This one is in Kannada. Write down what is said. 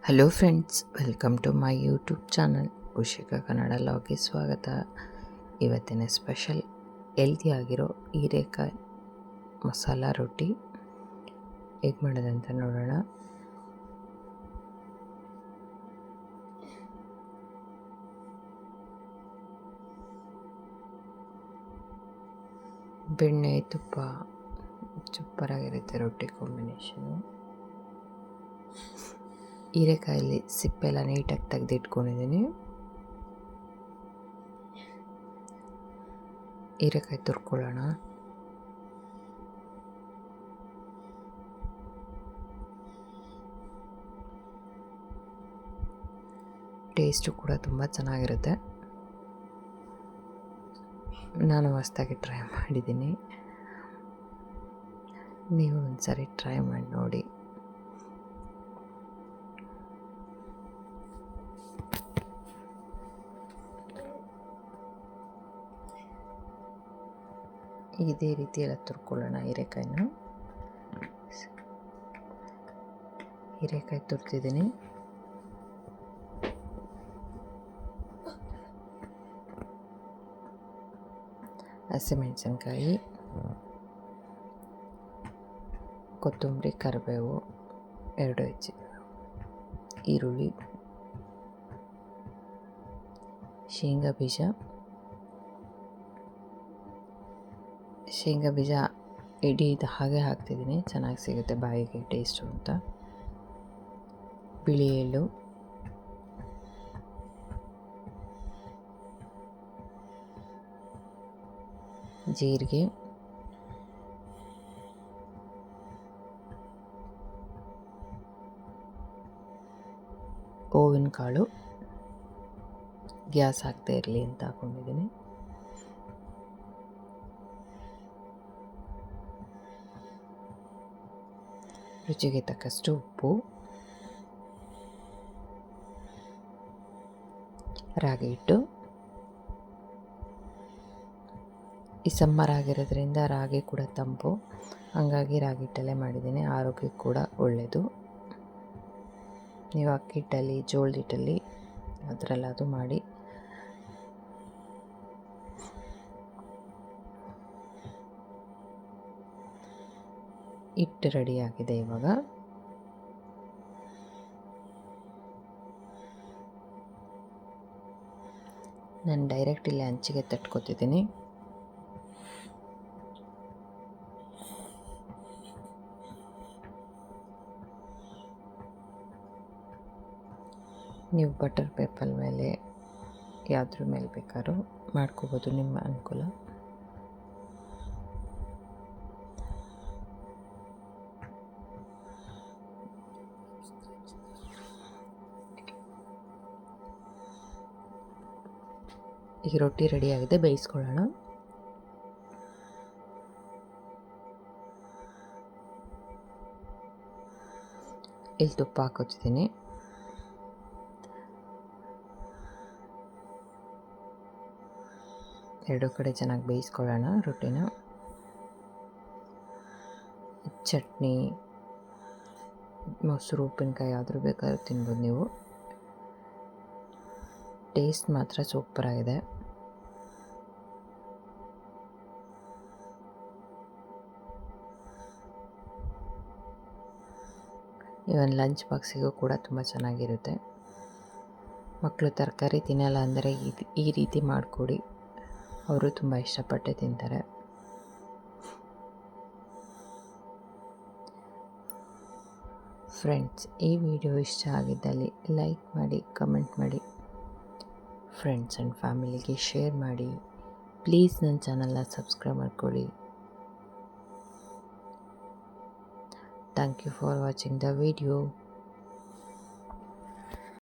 Hello friends welcome to my YouTube channel Ushika Kannada ಲಾಗಿ ಸ್ವಾಗತ. ಇವತ್ತಿನ ಸ್ಪೆಷಲ್ ಆಗಿರೋ ಹೀರೆಕಾಯಿ ಮಸಾಲ ರೊಟ್ಟಿ. ಹೇಗೆ ಮಾಡೋದಂತ ನೋಡೋಣ. ಬೆಣ್ಣೆ, ತುಪ್ಪ ಸೂಪರಾಗಿರುತ್ತೆ ರೊಟ್ಟಿ ಕಾಂಬಿನೇಷನು ಹೀರೆಕಾಯಲ್ಲಿ ಸಿಪ್ಪೆಲ್ಲ ನೀಟಾಗಿ ತೆಗೆದಿಟ್ಕೊಂಡಿದ್ದೀನಿ. ಹೀರೆಕಾಯಿ ತುರ್ಕೊಳ್ಳೋಣ. ಟೇಸ್ಟು ಕೂಡ ತುಂಬ ಚೆನ್ನಾಗಿರುತ್ತೆ. ನಾನು ಹೊಸ್ದಾಗಿ ಟ್ರೈ ಮಾಡಿದ್ದೀನಿ. ನೀವು ಒಂದ್ಸರಿ ಟ್ರೈ ಮಾಡಿ ನೋಡಿ. ಇದೇ ರೀತಿ ಎಲ್ಲ ತುರ್ಕೊಳ್ಳೋಣ, ಹೀರೆಕಾಯಿನ. ಹೀರೆಕಾಯಿ ತುರ್ತಿದ್ದೀನಿ ಹಸಿಮೆಣಸಿನ್ಕಾಯಿ, ಕೊತ್ತಂಬರಿ, ಕರಿಬೇವು, ಎರಡು ಹೆಚ್ಚು. ಈರುಳ್ಳಿ, ಶೇಂಗಾ ಬೀಜ. ಶೇಂಗಾ ಬೀಜ ಇಡೀ ಇದು ಹಾಗೆ ಹಾಕ್ತಿದ್ದೀನಿ. ಚೆನ್ನಾಗಿ ಸಿಗುತ್ತೆ ಬಾಯಿಗೆ ಟೇಸ್ಟು ಅಂತ. ಬಿಳಿ ಎಳ್ಳು. ಜೀರಿಗೆ. ಓವಿನ ಕಾಳು ಗ್ಯಾಸ್ ಹಾಕ್ತಾ ಇರಲಿ ಅಂತ ಹಾಕೊಂಡಿದ್ದೀನಿ. ರುಚಿಗೆ ತಕ್ಕಷ್ಟು ಉಪ್ಪು, ರಾಗಿ ಹಿಟ್ಟು. ಈ ಸಮ್ಮರ್ ಆಗಿರೋದ್ರಿಂದ ರಾಗಿ ಕೂಡ ತಂಪು. ಹಾಗಾಗಿ ರಾಗಿ ಹಿಟ್ಟಲ್ಲೇ ಮಾಡಿದ್ದೀನಿ. ಆರೋಗ್ಯಕ್ಕೆ ಕೂಡ ಒಳ್ಳೆಯದು ನೀವು ಅಕ್ಕಿ ಹಿಟ್ಟಲ್ಲಿ, ಜೋಳದ ಹಿಟ್ಟಲ್ಲಿ ಅದರಲ್ಲಾದರೂ ಮಾಡಿ. ಹಿಟ್ಟು ರೆಡಿಯಾಗಿದೆ ಇವಾಗ. ನಾನು ಡೈರೆಕ್ಟ್ ಇಲ್ಲಿ ಅಂಚಿಗೆ ತಟ್ಕೋತಿದ್ದೀನಿ. ನೀವು ಬಟರ್ ಪೇಪರ್ ಮೇಲೆ ಯಾವುದ್ರ ಮೇಲೆ ಬೇಕಾದ್ರೂ ಮಾಡ್ಕೋಬೋದು, ನಿಮ್ಮ ಅನುಕೂಲ. ಈಗ ರೊಟ್ಟಿ ರೆಡಿಯಾಗಿದೆ ಬೇಯಿಸ್ಕೊಳ್ಳೋಣ. ಇಲ್ಲಿ ತುಪ್ಪ ಹಾಕೋತಿದ್ದೀನಿ. ಎರಡು ಕಡೆ ಚೆನ್ನಾಗಿ ಬೇಯಿಸ್ಕೊಳ್ಳೋಣ ರೊಟ್ಟಿನ. ಚಟ್ನಿ, ಮೊಸರು, ಉಪ್ಪಿನಕಾಯಿ ಆದರೂ ಬೇಕಾದ್ರೂ ತಿನ್ಬೋದು ನೀವು. ಟೇಸ್ಟ್ ಮಾತ್ರ ಸೂಪರಾಗಿದೆ ಇವನ್ ಲಂಚ್ ಬಾಕ್ಸಿಗೂ ಕೂಡ ತುಂಬ ಚೆನ್ನಾಗಿರುತ್ತೆ. ಮಕ್ಕಳು ತರಕಾರಿ ತಿನ್ನಲ್ಲ ಅಂದರೆ ಈ ರೀತಿ ಮಾಡಿಕೊಡಿ. ಅವರು ತುಂಬ ಇಷ್ಟಪಟ್ಟೆ ತಿಂತಾರೆ. ಫ್ರೆಂಡ್ಸ್, ಈ ವಿಡಿಯೋ ಇಷ್ಟ ಆಗಿದ್ದಲ್ಲಿ ಲೈಕ್ ಮಾಡಿ, ಕಮೆಂಟ್ ಮಾಡಿ. ಫ್ರೆಂಡ್ಸ್ ಆ್ಯಂಡ್ ಫ್ಯಾಮಿಲಿಗೆ ಶೇರ್ ಮಾಡಿ ಪ್ಲೀಸ್ ನನ್ನ ಚಾನಲ್ನ ಸಬ್ಸ್ಕ್ರೈಬ್ ಮಾಡ್ಕೊಳ್ಳಿ thank you for watching the video